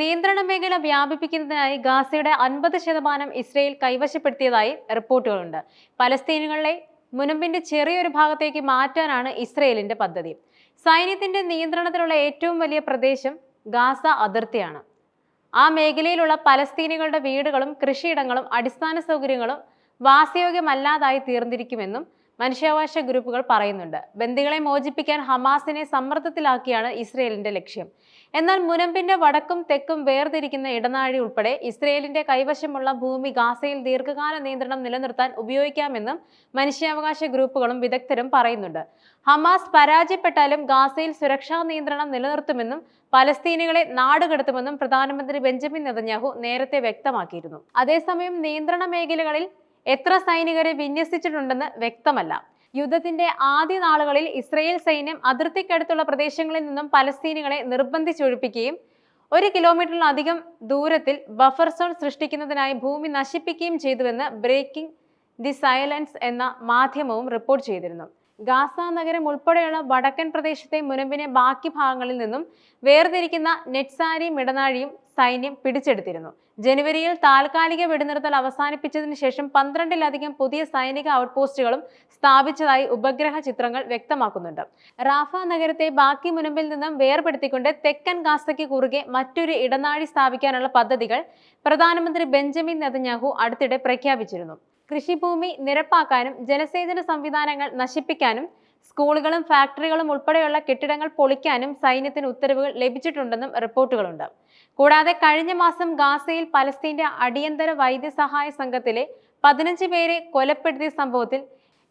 നിയന്ത്രണ മേഖല വ്യാപിപ്പിക്കുന്നതിനായി ഗാസയുടെ അൻപത് ശതമാനം ഇസ്രയേൽ കൈവശപ്പെടുത്തിയതായി റിപ്പോർട്ടുകളുണ്ട്. പലസ്തീനുകളെ മുനമ്പിന്റെ ചെറിയൊരു ഭാഗത്തേക്ക് മാറ്റാനാണ് ഇസ്രയേലിന്റെ പദ്ധതി. സൈന്യത്തിന്റെ നിയന്ത്രണത്തിലുള്ള ഏറ്റവും വലിയ പ്രദേശം ഗാസ അതിർത്തിയാണ്. ആ മേഖലയിലുള്ള പലസ്തീനികളുടെ വീടുകളും കൃഷിയിടങ്ങളും അടിസ്ഥാന സൗകര്യങ്ങളും വാസയോഗ്യമല്ലാതായി തീർന്നിരിക്കുമെന്നും മനുഷ്യാവകാശ ഗ്രൂപ്പുകൾ പറയുന്നുണ്ട്. ബന്ദികളെ മോചിപ്പിക്കാൻ ഹമാസിനെ സമ്മർദ്ദത്തിലാക്കിയാണ് ഇസ്രയേലിന്റെ ലക്ഷ്യം. എന്നാൽ മുനമ്പിന്റെ വടക്കും തെക്കും വേർതിരിക്കുന്ന ഇടനാഴി ഉൾപ്പെടെ ഇസ്രയേലിന്റെ കൈവശമുള്ള ഭൂമി ഗാസയിൽ ദീർഘകാല നിയന്ത്രണം നിലനിർത്താൻ ഉപയോഗിക്കാമെന്നും മനുഷ്യാവകാശ ഗ്രൂപ്പുകളും വിദഗ്ധരും പറയുന്നുണ്ട്. ഹമാസ് പരാജയപ്പെട്ടാലും ഗാസയിൽ സുരക്ഷാ നിയന്ത്രണം നിലനിർത്തുമെന്നും പലസ്തീനികളെ നാടുകടത്തുമെന്നും പ്രധാനമന്ത്രി ബെഞ്ചമിൻ നെതന്യാഹു നേരത്തെ വ്യക്തമാക്കിയിരുന്നു. അതേസമയം നിയന്ത്രണ മേഖലകളിൽ എത്ര സൈനികരെ വിന്യസിച്ചിട്ടുണ്ടെന്ന് വ്യക്തമല്ല. യുദ്ധത്തിന്റെ ആദ്യ നാളുകളിൽ ഇസ്രയേൽ സൈന്യം അതിർത്തിക്കടുത്തുള്ള പ്രദേശങ്ങളിൽ നിന്നും പലസ്തീനികളെ നിർബന്ധിച്ചൊഴിപ്പിക്കുകയും ഒരു കിലോമീറ്ററിലധികം ദൂരത്തിൽ ബഫർ സോൺ സൃഷ്ടിക്കുന്നതിനായി ഭൂമി നശിപ്പിക്കുകയും ചെയ്തുവെന്ന് ബ്രേക്കിംഗ് ദി സൈലൻസ് എന്ന മാധ്യമവും റിപ്പോർട്ട് ചെയ്തിരുന്നു. ഗാസ നഗരം ഉൾപ്പെടെയുള്ള വടക്കൻ പ്രദേശത്തെ മുനമ്പിനെ ബാക്കി ഭാഗങ്ങളിൽ നിന്നും വേർതിരിക്കുന്ന നെറ്റ്സാരിയും ഇടനാഴിയും സൈന്യം പിടിച്ചെടുത്തിരുന്നു. ജനുവരിയിൽ താൽക്കാലിക വെടിനിർത്തൽ അവസാനിപ്പിച്ചതിന് ശേഷം പന്ത്രണ്ടിലധികം പുതിയ സൈനിക ഔട്ട്പോസ്റ്റുകളും സ്ഥാപിച്ചതായി ഉപഗ്രഹ ചിത്രങ്ങൾ വ്യക്തമാക്കുന്നുണ്ട്. റാഫ നഗരത്തെ ബാക്കി മുനമ്പിൽ നിന്നും വേർപെടുത്തിക്കൊണ്ട് തെക്കൻ ഗാസയ്ക്ക് കുറുകെ മറ്റൊരു ഇടനാഴി സ്ഥാപിക്കാനുള്ള പദ്ധതികൾ പ്രധാനമന്ത്രി ബെഞ്ചമിൻ നെതന്യാഹു അടുത്തിടെ പ്രഖ്യാപിച്ചിരുന്നു. കൃഷിഭൂമി നിരപ്പാക്കാനും ജലസേചന സംവിധാനങ്ങൾ നശിപ്പിക്കാനും സ്കൂളുകളും ഫാക്ടറികളും ഉൾപ്പെടെയുള്ള കെട്ടിടങ്ങൾ പൊളിക്കാനും സൈന്യത്തിന് ഉത്തരവുകൾ ലഭിച്ചിട്ടുണ്ടെന്നും റിപ്പോർട്ടുകളുണ്ട്. കൂടാതെ കഴിഞ്ഞ മാസം ഗാസയിൽ പലസ്തീന്റെ അടിയന്തര വൈദ്യസഹായ സംഘത്തിലെ പതിനഞ്ച് പേരെ കൊലപ്പെടുത്തിയ സംഭവത്തിൽ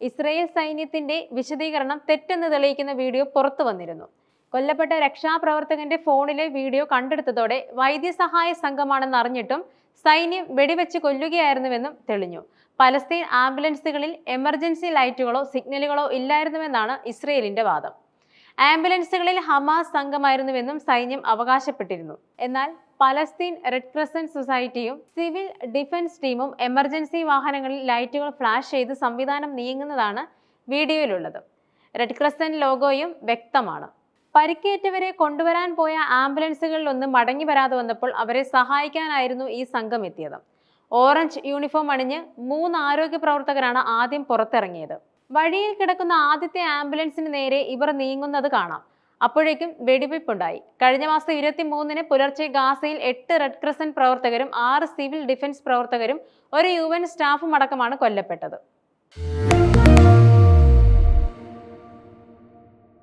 ഇസ്രയേൽ സൈന്യത്തിന്റെ വിശദീകരണം തെറ്റെന്ന് തെളിയിക്കുന്ന വീഡിയോ പുറത്തു വന്നിരുന്നു. കൊല്ലപ്പെട്ട രക്ഷാപ്രവർത്തകന്റെ ഫോണിലെ വീഡിയോ കണ്ടെടുത്തതോടെ വൈദ്യസഹായ സംഘമാണെന്ന് അറിഞ്ഞിട്ടും സൈന്യം വെടിവെച്ച് കൊല്ലുകയായിരുന്നുവെന്നും തെളിഞ്ഞു. പലസ്തീൻ ആംബുലൻസുകളിൽ എമർജൻസി ലൈറ്റുകളോ സിഗ്നലുകളോ ഇല്ലായിരുന്നുവെന്നാണ് ഇസ്രയേലിന്റെ വാദം. ആംബുലൻസുകളിൽ ഹമാസ് സംഘമായിരുന്നുവെന്നും സൈന്യം അവകാശപ്പെട്ടിരുന്നു. എന്നാൽ പലസ്തീൻ റെഡ് ക്രസന്റ് സൊസൈറ്റിയും സിവിൽ ഡിഫൻസ് ടീമും എമർജൻസി വാഹനങ്ങളിൽ ലൈറ്റുകൾ ഫ്ലാഷ് ചെയ്ത് സംവിധാനം നീങ്ങുന്നതാണ് വീഡിയോയിലുള്ളത്. റെഡ് ക്രസന്റ് ലോഗോയും വ്യക്തമാണ്. പരിക്കേറ്റവരെ കൊണ്ടുവരാൻ പോയ ആംബുലൻസുകളിലൊന്ന് മടങ്ങി വരാതെ വന്നപ്പോൾ അവരെ സഹായിക്കാനായിരുന്നു ഈ സംഘം എത്തിയത് ഓറഞ്ച് യൂണിഫോം അണിഞ്ഞ് മൂന്ന് ആരോഗ്യ പ്രവർത്തകരാണ് ആദ്യം പുറത്തിറങ്ങിയത്. വഴിയിൽ കിടക്കുന്ന ആദ്യത്തെ ആംബുലൻസിന് നേരെ ഇവർ നീങ്ങുന്നത് കാണാം. അപ്പോഴേക്കും വെടിവെപ്പുണ്ടായി കഴിഞ്ഞ മാസം ഇരുപത്തി മൂന്നിന് പുലർച്ചെ ഗാസയിൽ എട്ട് റെഡ് ക്രസന്റ് പ്രവർത്തകരും ആറ് സിവിൽ ഡിഫൻസ് പ്രവർത്തകരും ഒരു യു എൻ സ്റ്റാഫും അടക്കമാണ് കൊല്ലപ്പെട്ടത്.